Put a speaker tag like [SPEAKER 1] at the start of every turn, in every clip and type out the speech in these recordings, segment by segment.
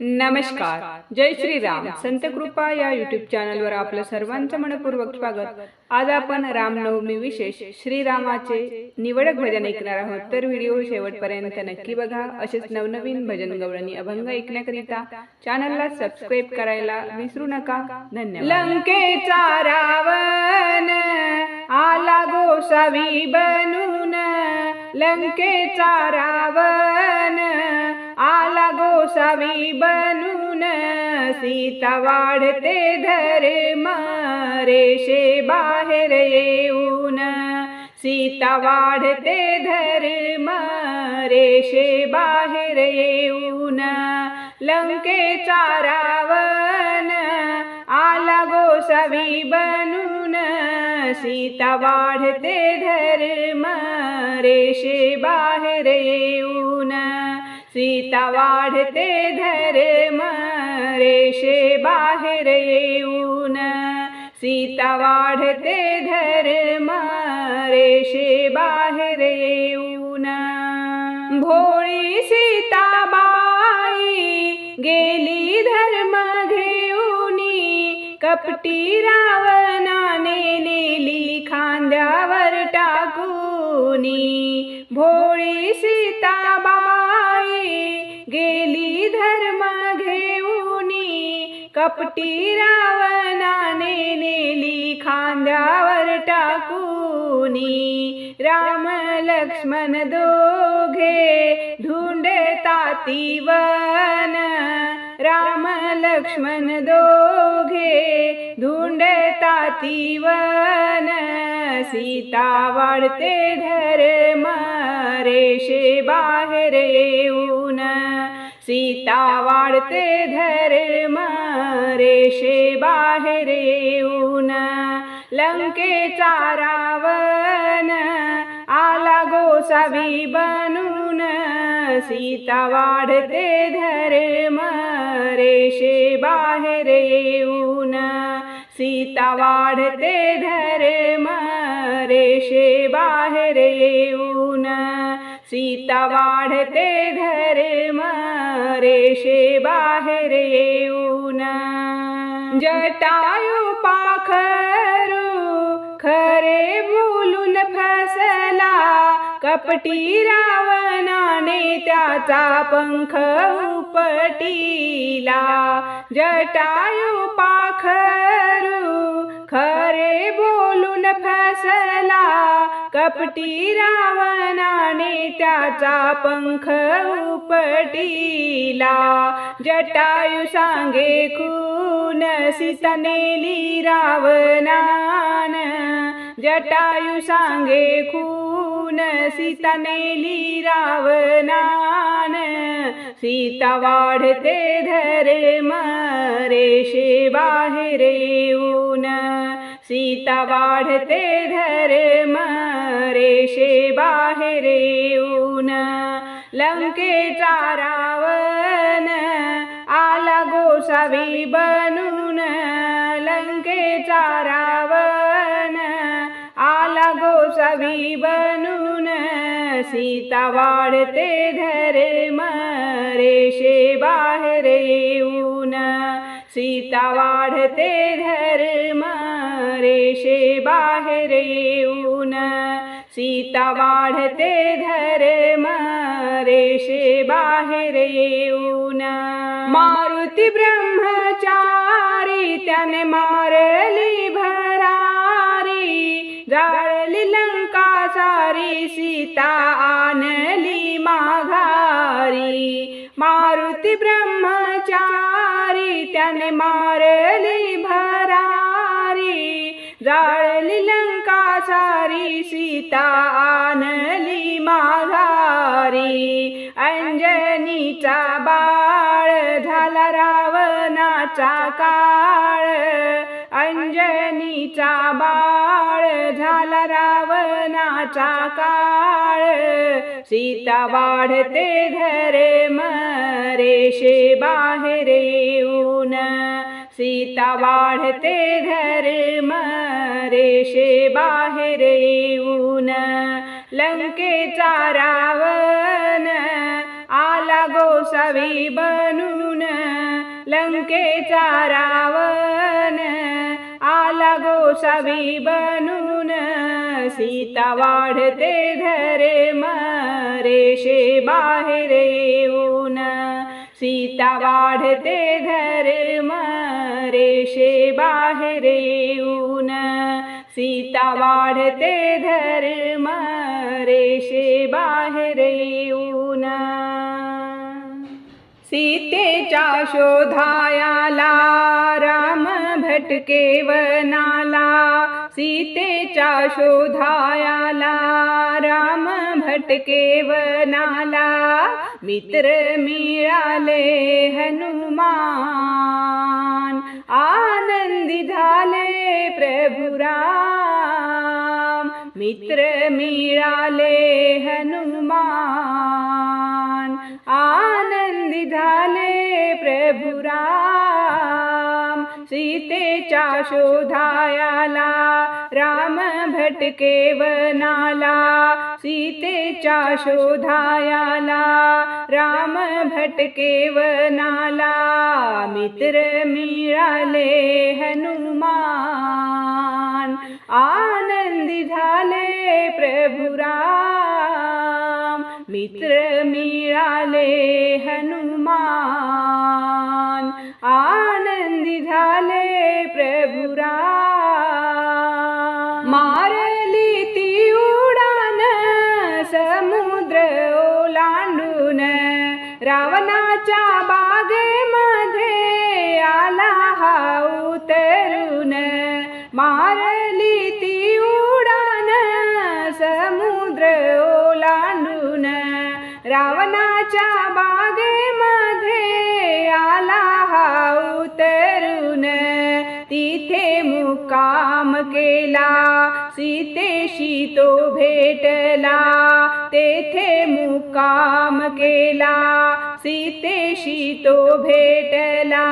[SPEAKER 1] नमस्कार. जय श्रीराम. संत कृपा या युट्यूब चॅनलवर आपलं सर्वांचं मनपूर्वक स्वागत. आज आपण रामनवमी विशेष श्रीरामाचे निवडक भजन ऐकणार आहोत. तर व्हिडिओ शेवटपर्यंत नक्की बघा. असेच नवनवीन भजन गवळणी अभंग ऐकण्याकरिता चॅनलला सबस्क्राईब करायला विसरू नका. धन्यवाद. लंकेचा रावण आला गोसावी बनून. लंकेचा रावण आला गोसावी बनून सीता वाढते धर्म रेषे बाहेर येऊन. सीता वाढते धर्म रेषे बाहेर येऊन. लंकेचा रावण आला गोसावी बनून सीता वाढते धर्म रेषे बाहेर येऊन. सीता वाढते धर्म रेषे बाहेर येऊन. सीता वाढते धर्म रेषे बाहेर येऊन. भोळी सीताबाई गेली धर्म घेऊनी. कपटी रावणाने नेली खांद्यावर टाकूनी. भोळी सीताबाई कपटी रावणाने नेली खांद्यावर टाकूनी. राम लक्ष्मण दोघे ढूंढताती वन. राम लक्ष्मण दोघे ढूंढताती वन. सीता वाढते धर्म रेषे बाहेर येऊन. सीता वाढते धर्म रेषे बाहेर येऊन. लंकेचा रावण आला गोसावी बनून. सीता वाढते धर्म रेषे बाहेर येऊन. सीता वाढते धर्म रेषे बाहेर येऊन. सीता वाढते धर्म रेषे बाहेर येऊन. जटायू पाखरू खरे बोलून फसला. कपटी रावणाने त्याचा पंख उपटीला. जटायू पाखरू खरे बोलून फसला. कपटी रावणाने त्याचा पंख उपटीला. जटायू सांगे खून सीता नेली रावणान जटायू सांगे खून सीता नेली रावणान सीता वाढते घरे मरे शे बाहेर येऊन सीता वाढते धर्म रेषे बाहेर येऊन लंकेचा रावण आला गोसावी बनून. लंकेचा रावण आला गोसावी बनून. सीता वाढते धर्म रेषे बाहेर येऊन सीता वाढते धर्म रेषे बाहेर येऊन. सीता वाढते धर्म रेषे बाहेर येऊन. मारुती ब्रह्मचारी त्याने मारली भरारी. जाळली लंका सारी सीता आणली माघारी. मारुती ब्रह्मचारी त्याने मारली भरारी. जाळली लंका सारी सीता आणली माघारी. अंजनीचा बाळ झाला रावणाचा काळ. अंजनीचा बाळ झाला रावणाचा काळ. सीता वाढते धर्म रेषे बाहेर येऊन सीता वाढते धर्म रेषे बाहेर येऊन लंकेचा रावण आला गोसावी बनून लंकेचा रावण आला गोसावी बनून सीता वाढते धर्म रेषे बाहेर येऊन सीता वाढते धर्म देशे बाहेर येऊन? सीता वाढते धर्म रेषे बाहेर येऊन. सीतेच्या शोधायाला राम भटके वनाला सीतेच्या शोधायाला राम भटके वनाला मित्र मिळाले हनुमान आनंदी झाले प्रभुराम मित्र मिळाले हनुमान आनंदी झाले प्रभुराम सीतेच्या शोधायाला राम भटके वनाला सीतेच्या शोधायाला. राम भटके वनाला मित्र मिळाले हनुमान. आनंदी झाले प्रभुराम मित्र मिळाले हनुमान. आनंदी झाले प्रभुराम रावणाच्या बागेमध्ये आला हा उतरून. मारली ती उडान समुद्र ओलांडून. रावणाच्या बागेमध्ये आला हा उतरून. तिथे मुक्काम केला सीतेशी तो भेटला. तेथे मुक्काम केला सीतेशी तो भेटला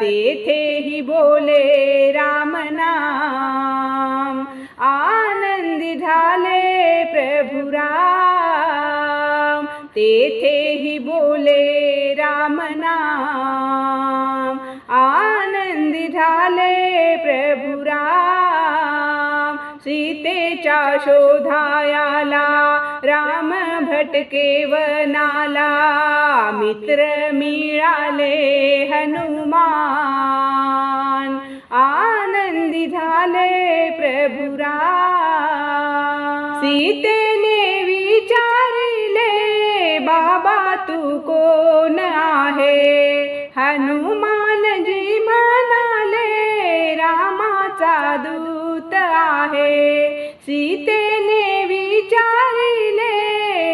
[SPEAKER 1] तेथेही बोले रामनाम आनंदी झाले प्रभु राम तेथेही बोले रामनाम आनंदी झाले प्रभु सीतेच्या शोधायाला राम भटके वनाला मित्र मिळाले हनुमान. आनंदी झाले प्रभुरा. सीतेने विचारिले बाबा तू कोण आहे? हनुमानजी म्हणाले रामाचा दू आहे. सीतेने विचारिले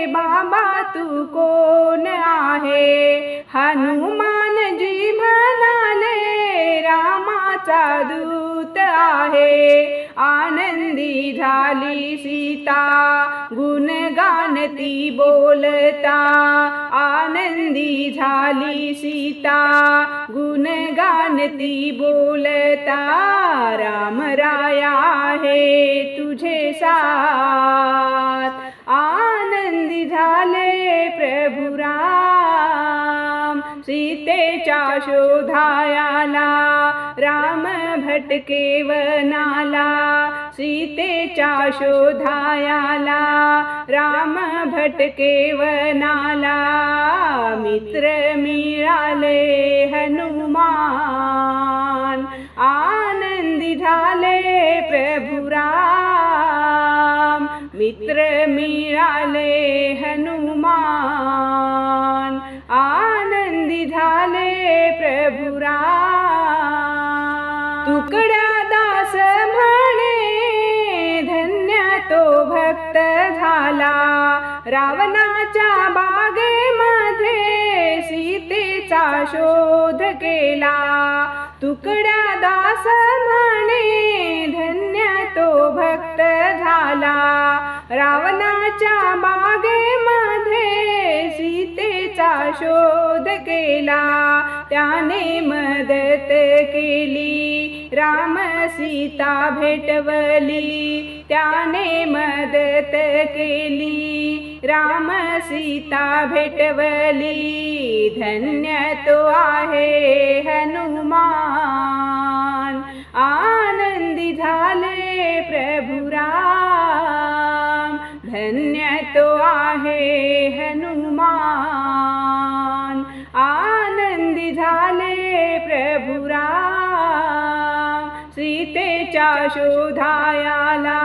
[SPEAKER 1] बाबा तू कोण आहे? हनुमानजी म्हणाले रामाचा दूत आहे. आनंदी झाली सीता गुणगान ती बोलता. आनंदी झाली सीता गुणगान ती बोलता. राम राया आहे तुझे सा सीतेच्या शोधायाला राम भटके वनाला सीतेच्या शोधायाला राम भटके वनाला मित्र मिळाले हनुमान आनंदी झाले प्रभुराम मित्र मिळाले हनुमान बंदी झाले प्रभुरा. तुकड्या दास म्हणे धन्य तो भक्त झाला. रावणाच्या बागेमध्ये सीतेचा शोध केला. तुकड्या दास म्हणे धन्य तो भक्त झाला. रावणाच्या बागेमध्ये सीतेचा शोध केला. त्याने मदत केली. राम सीता भेटवली. त्याने मदत केली. राम सीता भेटवली. धन्य तो आहे हनुमान. आनंदी झाले प्रभुरा धन्य तो आहे हनुमान. आनंदी झाले प्रभुराम. सीतेच्या शोधायाला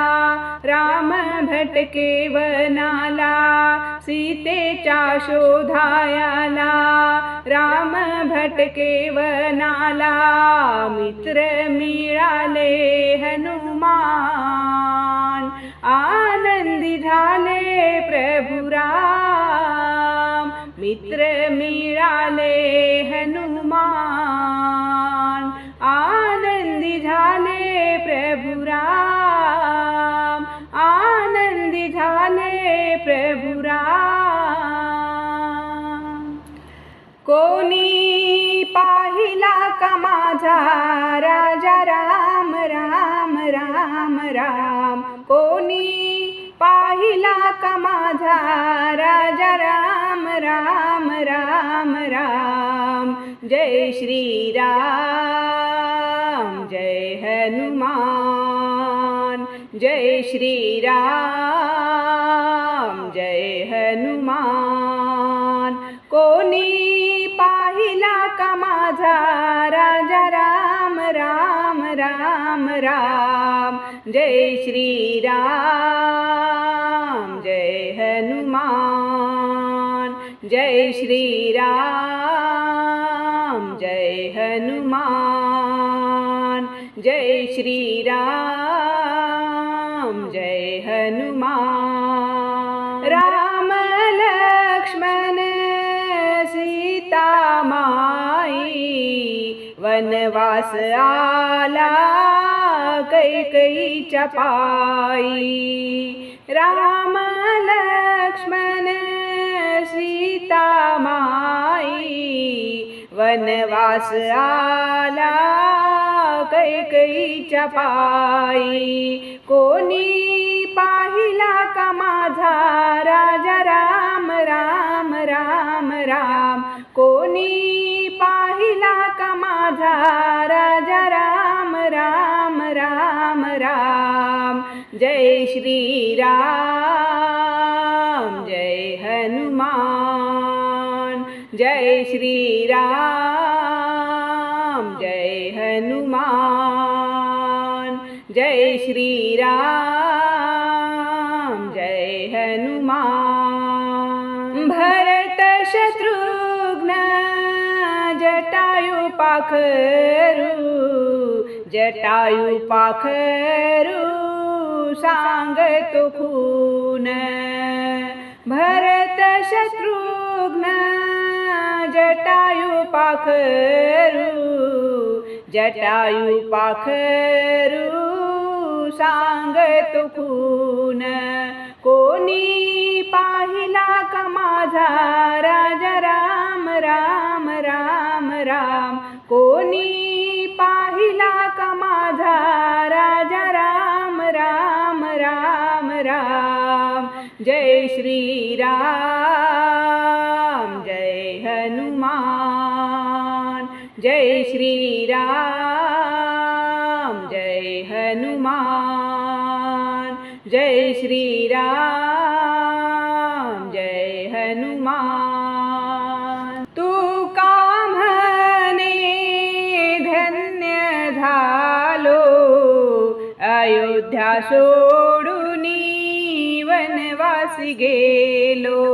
[SPEAKER 1] राम भटके वनाला सीतेच्या शोधायाला राम भटके वनाला मित्र मिळाले हनुमान. आ झाले प्रभुराम मित्र मिळाले हनुमान. आनंदी झाले प्रभुराम आनंदी झाले प्रभुराम कोणी पाहिला का माझा राजा? राम राम राम राम. कोणी पाहिला का माझा राजा राम राम राम राम. जय श्री राम जय हनुमान. जय श्री राम जय हनुमान. कोणी पाहिला का माझा राजा राम राम राम राम. जय श्री जय श्री राम जय हनुमान जय श्री राम जय हनुमान। राम लक्ष्मण सीता माई वनवास आला कैकईच्या पायी राम लक्ष्मण। सीता माई वनवास आला कैकईच्या पायी. कोणी पाहिला का माझा राजा? राम राम राम राम. कोणी पाहिला का माझा राजा? राम राम राम राम. जय श्री श्रीराम। जय हनुमान। जय श्रीराम। जय हनुमान। भरत शत्रुघ्न जटायु पाखरू। जटायु पाखरू सांगतो खून। भरत शत्रुघ्न जटायु पाखरू जटायु पाखरू सांगतो खून कोणी पाहिला का माझा राजा? राम राम राम राम. कोणी पाहिला का माझा राजा? राम राम राम राम. जय श्री जय श्री राम जय हनुमान जय श्री राम जय हनुमान। तू कामने धन्य झालो अयोध्या सोडून वनवासी गेलो?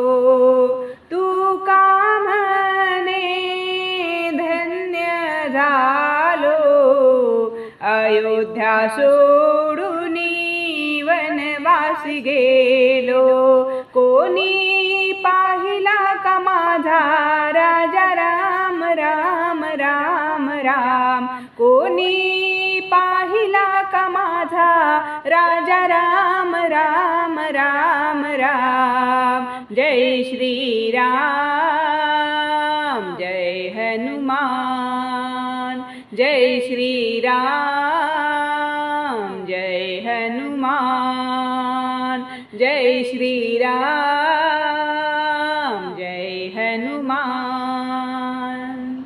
[SPEAKER 1] सोडून वनवासी गेलो. कोणी पाहिला का माझा राजा? राम राम राम राम. कोणी पाहिला का माझा राजा? राम राम राम राम. जय श्री जय श्री राम जय हनुमान जय श्री राम जय हनुमान।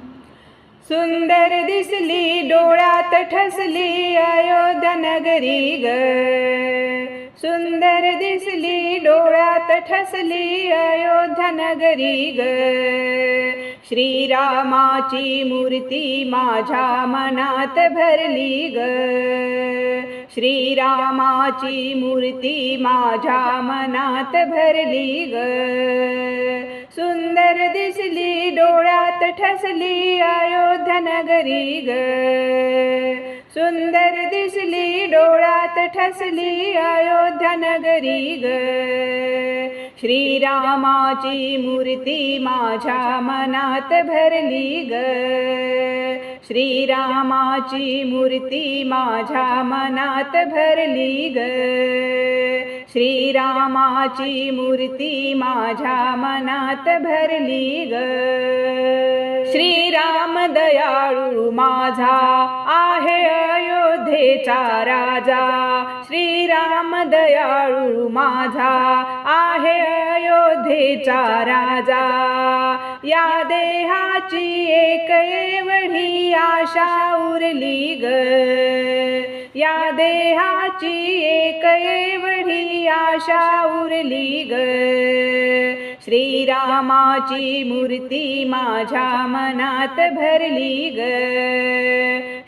[SPEAKER 1] सुंदर दिसली डोळ्यात ठसली अयोध्या ग. सुंदर दिसली डोळ्यात ठसली अयोध्या नगरी ग. श्रीरामाची मूर्ती माझ्या मनात भरली ग. श्रीरामाची मूर्ती माझ्या मनात भरली ग. सुंदर दिसली डोळ्यात ठसली अयोध्यानगरी ग. सुंदर दिसली डोळ्यात ठसली अयोध्यानगरी ग. श्रीरामाची मूर्ती माझ्या मनात भरली ग. श्रीरामाची मूर्ती माझ्या मनात भरली ग. श्रीरामाची मूर्ती माझ्या मनात भरली ग. श्रीराम दयाळू माझा आहे अयोध्येचा राजा. श्रीराम दयाळू माझा आहे अयोध्येचा राजा. या देहाची एक एवढी आशा उरली ग. या देहाची एक एवढी आशा उरली ग. श्रीरामाची मूर्ती माझ्या मनात भरली ग.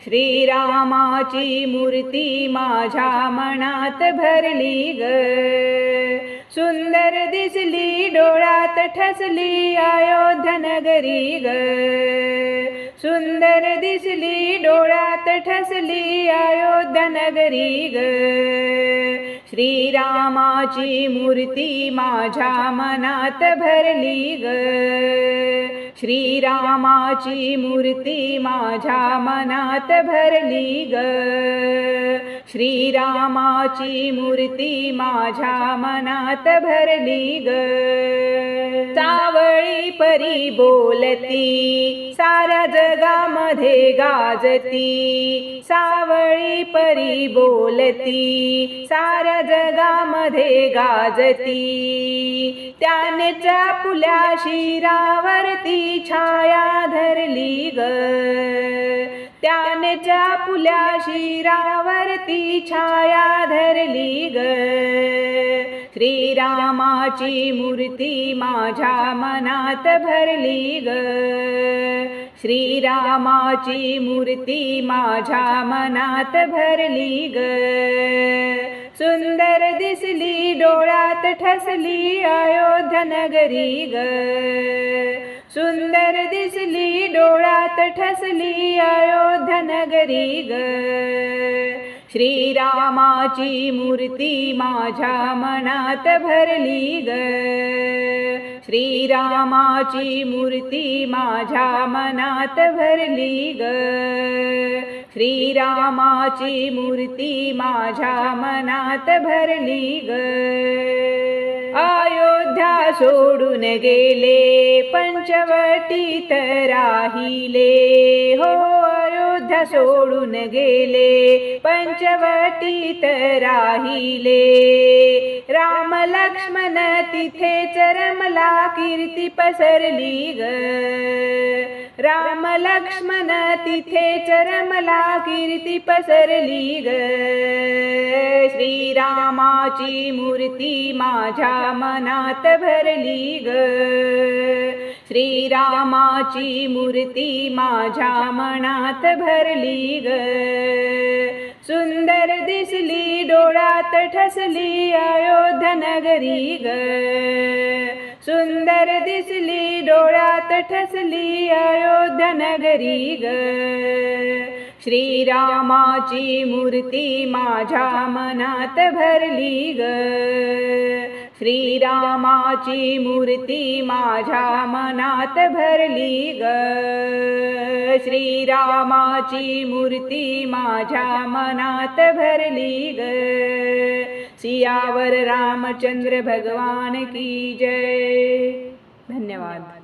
[SPEAKER 1] श्रीरामाची मूर्ती माझ्या मनात भरली ग. सुंदर दिसली डोळ्यात ठसली अयोध्या ग. सुंदर दिसली डोळ्यात ठसली अयोध्या ग. श्रीरामाची मूर्ती माझ्या मनात भरली ग. श्रीरामाची मूर्ती माझ्या मनात भरली ग. श्रीरामाची मूर्ती माझ्या मनात भरली ग. सावळी परी बोलती सारा जगा मध्ये गाजती सावळी परी बोलती साऱ्या जगामध्ये गाजती. त्याने चापुल्या शिरावरती छाया धरली ग. त्याने चापुल्या शिरावरती छाया धरली ग. श्रीरामाची मूर्ती माझ्या मनात भरली ग. श्रीरामाची मूर्ती माझ्या मनात भरली ग. सुंदर दिसली डोळ्यात ठसली अयोध्यनगरी ग. सुंदर दिसली डोळ्यात ठसली अयोध्यनगरी ग. श्रीरामाची मूर्ती माझ्या मनात भरली ग. श्रीरामाची मूर्ती माझ्या मनात भरली ग. श्रीरामाची मूर्ती माझ्या मनात भरली ग. अयोध्या सोडून गेले पंचवटीत राहिले. हो अयोध्या सोडून गेले पंचवटीत राहिले. राम लक्ष्मण तिथे चरमला कीर्ती पसरली ग. राम लक्ष्मण तिथे चरमला कीर्ती पसरली ग. श्रीरामाची मूर्ती माझ्या मनात भरली ग. श्रीरामाची मूर्ती माझ्या मनात भरली ग. सुंदर दिसली डोळ्यात ठसली अयोध्यानगरी ग. सुंदर दिसली डोळ्यात ठसली अयोध्यानगरी ग. श्रीरामाची मूर्ती माझ्या मनात भरली ग. श्रीरामाची मूर्ती माझ्या मनात भरली ग. श्रीरामाची मूर्ती माझ्या मनात भरली ग. सियावर रामचंद्र भगवान की जय. धन्यवाद.